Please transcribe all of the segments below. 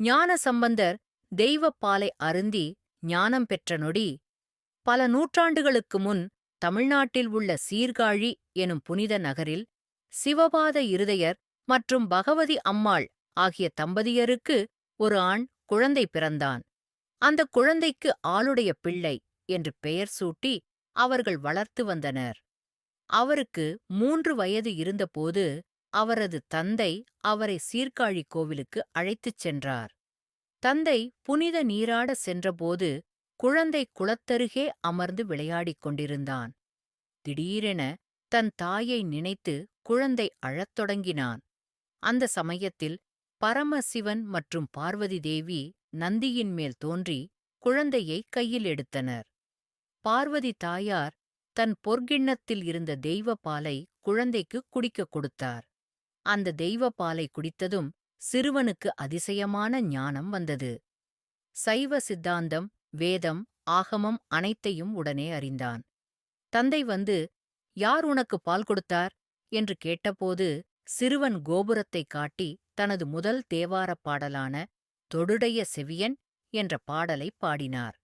ஞான சம்பந்தர் தெய்வப்பாலை அருந்தி ஞானம் பெற்ற நொடி பல நூற்றாண்டுகளுக்கு முன் தமிழ்நாட்டில் உள்ள சீர்காழி எனும் புனித நகரில் சிவபாத இருதயர் மற்றும் பகவதி அம்மாள் ஆகிய தம்பதியருக்கு ஒரு ஆண் குழந்தை பிறந்தான். அந்தக் குழந்தைக்கு ஆளுடைய பிள்ளை என்று பெயர் சூட்டி அவர்கள் வளர்த்து வந்தனர். அவருக்கு மூன்று வயது இருந்தபோது அவரது தந்தை அவரை சீர்காழி கோவிலுக்கு அழைத்துச் சென்றார். தந்தை புனித நீராட சென்றபோது குழந்தை குளத்தருகே அமர்ந்து விளையாடிக் கொண்டிருந்தான். திடீரென தன் தாயை நினைத்து குழந்தை அழத் தொடங்கினான். அந்த சமயத்தில் பரமசிவன் மற்றும் பார்வதி தேவி நந்தியின் மேல் தோன்றி குழந்தையை கையில் எடுத்தனர். பார்வதி தாயார் தன் பொற்கிண்ணத்தில் இருந்த தெய்வப்பாலை குழந்தைக்கு குடிக்கக் கொடுத்தார். அந்த தெய்வப்பாலை குடித்ததும் சிறுவனுக்கு அதிசயமான ஞானம் வந்தது. சைவ சித்தாந்தம் வேதம் ஆகமம் அனைத்தையும் உடனே அறிந்தான். தந்தை வந்து யார் உனக்கு பால் கொடுத்தார்? என்று கேட்டபோது சிறுவன் கோபுரத்தைக் காட்டி தனது முதல் தேவாரப் பாடலான தொடுடைய செவியன் என்ற பாடலைப் பாடினார்.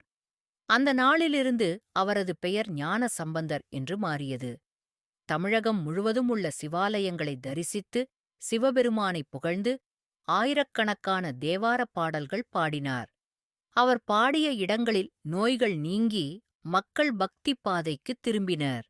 அந்த நாளிலிருந்து அவரது பெயர் ஞான சம்பந்தர் என்று மாறியது. தமிழகம் முழுவதும் உள்ள சிவாலயங்களை தரிசித்து சிவபெருமானைப் புகழ்ந்து ஆயிரக்கணக்கான தேவாரப் பாடல்கள் பாடினார். அவர் பாடிய இடங்களில் நோய்கள் நீங்கி மக்கள் பக்தி பாதைக்குத் திரும்பினர்.